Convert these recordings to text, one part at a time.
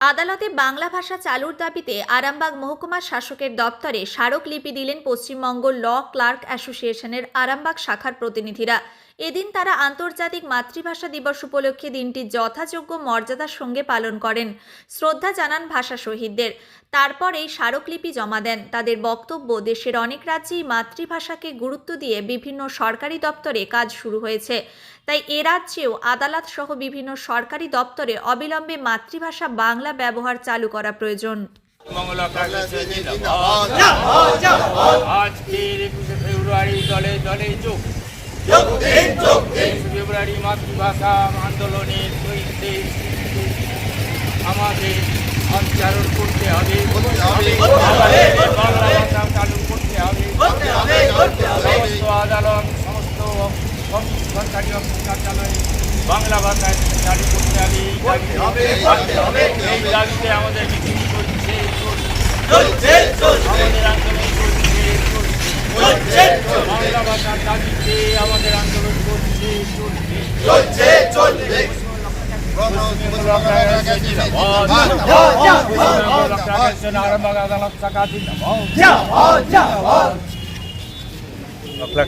আদালতে বাংলা ভাষা চালুর দাবিতে আরামবাগ মহকুমা শাসকের দপ্তরে স্মারকলিপি দিলেন পশ্চিমবঙ্গ ল ক্লার্ক অ্যাসোসিয়েশনের আরামবাগ শাখার প্রতিনিধিরা। এদিন তারা আন্তর্জাতিক মাতৃভাষা দিবস উপলক্ষে দিনটি যথাযোগ্য মর্যাদার সঙ্গে পালন করেন। শ্রদ্ধা জানান ভাষা শহীদদের। তারপর এই স্মারকলিপি জমা দেন। তাদের বক্তব্য, দেশের অনেক রাজ্যেই মাতৃভাষাকে গুরুত্ব দিয়ে বিভিন্ন সরকারি দপ্তরে কাজ শুরু হয়েছে। তাই এ রাজ্যেও আদালত সহ বিভিন্ন সরকারি দপ্তরে অবিলম্বে মাতৃভাষা বাংলা ব্যবহার চালু করা প্রয়োজন। ফেব্রুয়ারি দলে দলে যোগ। ফেব্রুয়ারি মাতৃভাষা আন্দোলনের আমাদের সঞ্চারণ করতে হবে আমাদের বাংলা ভাষা চালু করতে হবে সমস্ত আদালত সমস্ত অফিস সরকারি অফিস কার্যালয়ে ভাষায় চালু করতে হবে এই দাবিতে আমাদের মিটিং চলছে চলছে। আমাদের আন্দোলন চলছে চলছে। বাংলা ভাষার দাবিতে আমাদের আন্দোলন চলছে চলছে।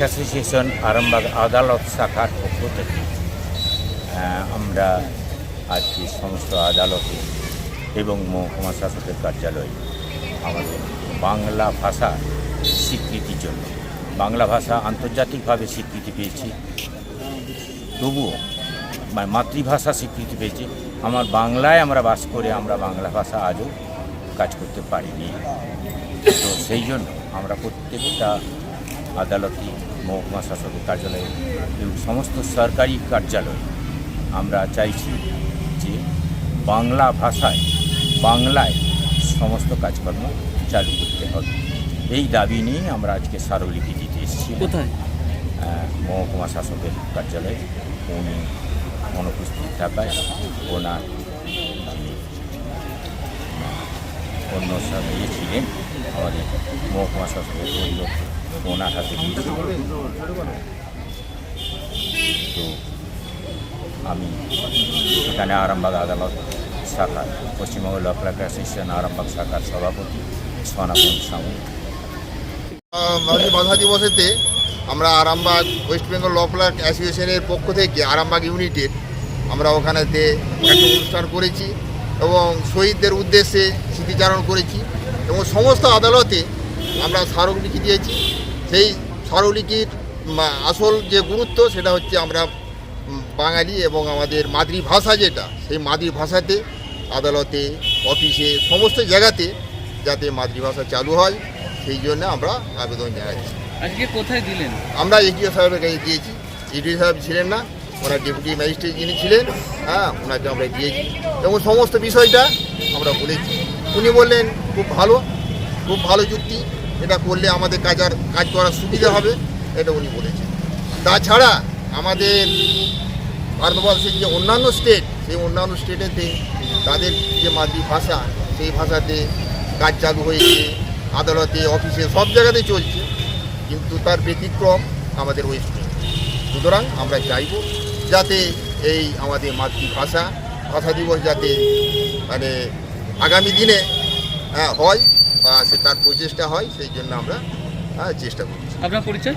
অ্যাসোসিয়েশন আরামবাগ আদালত শাখার পক্ষ থেকে আমরা আজকে সমস্ত আদালতে এবং মহকুমা শাসকের কার্যালয়ে। আমাদের বাংলা ভাষা স্বীকৃতির জন্য। বাংলা ভাষা আন্তর্জাতিকভাবে স্বীকৃতি পেয়েছি। তবুও মানে মাতৃভাষা স্বীকৃতি পেয়েছি। আমার বাংলায় আমরা বাস করে আমরা বাংলা ভাষা আজও কাজ করতে পারিনি। তো সেই জন্য আমরা প্রত্যেকটা আদালতে মহকুমা শাসকের কার্যালয়ে এবং সমস্ত সরকারি কার্যালয়ে আমরা চাইছি যে বাংলা ভাষায় বাংলায় সমস্ত কাজকর্ম চালু করতে হবে। এই দাবি নিয়ে আমরা আজকে স্মারকলিপি দিতে এসেছি। কোথায়? মহকুমা শাসকের কার্যালয়ে। উনি অনুপস্থিত থাকায় ওনার অন্য ইয়ে ছিলেন আমাদের মহকুমা শাসকের ওনার হাতে দিয়েছিল। তো আমি এখানে আরামবাগ আদালত শাখা Paschimbanga law clerk association Arambagh শাখার সভাপতি সনাতন সামু মাতৃভাষা দিবসেতে আমরা আরামবাগ, ওয়েস্ট বেঙ্গল ল অ্যাসোসিয়েশনের পক্ষ থেকে আরামবাগ ইউনিটের আমরা ওখানেতে একটা অনুষ্ঠান করেছি এবং শহীদদের উদ্দেশ্যে স্মৃতিচারণ করেছি এবং সমস্ত আদালতে আমরা স্মারকলিপি দিয়েছি। সেই স্মারকলিপির আসল যে গুরুত্ব সেটা হচ্ছে আমরা বাঙালি এবং আমাদের মাতৃভাষা যেটা সেই মাতৃভাষাতে আদালতে অফিসে সমস্ত জায়গাতে যাতে মাতৃভাষা চালু হয় সেই জন্য আমরা আবেদন জানাচ্ছি। আজকে কোথায় দিলেন? আমরা এডিও সাহেবের কাছে দিয়েছি এডিও সাহেব ছিলেন না ওনার ডেপুটি ম্যাজিস্ট্রেট যিনি ছিলেন হ্যাঁ ওনাকে আমরা দিয়েছি। এবং সমস্ত বিষয়টা আমরা বলেছি। উনি বললেন খুব ভালো খুব ভালো যুক্তি। এটা করলে আমাদের কাজ আর কাজ করার সুবিধা হবে। এটা উনি বলেছেন। তাছাড়া আমাদের ভারতবর্ষের যে অন্যান্য স্টেট সেই অন্যান্য স্টেটেতে তাদের যে মাতৃভাষা সেই ভাষাতে কাজ চালু হয়েছে আদালতে অফিসে সব জায়গাতেই চলছে। কিন্তু তার ব্যতিক্রম আমাদের ওয়েস্ট বেঙ্গল সুতরাং আমরা চাইব যাতে এই আমাদের মাতৃভাষা ভাষা দিবস যাতে মানে আগামী দিনে হ্যাঁ, হয় বা সে তার প্রচেষ্টা হয় সেই জন্য আমরা হ্যাঁ, চেষ্টা করছি। আপনার পরিচয়?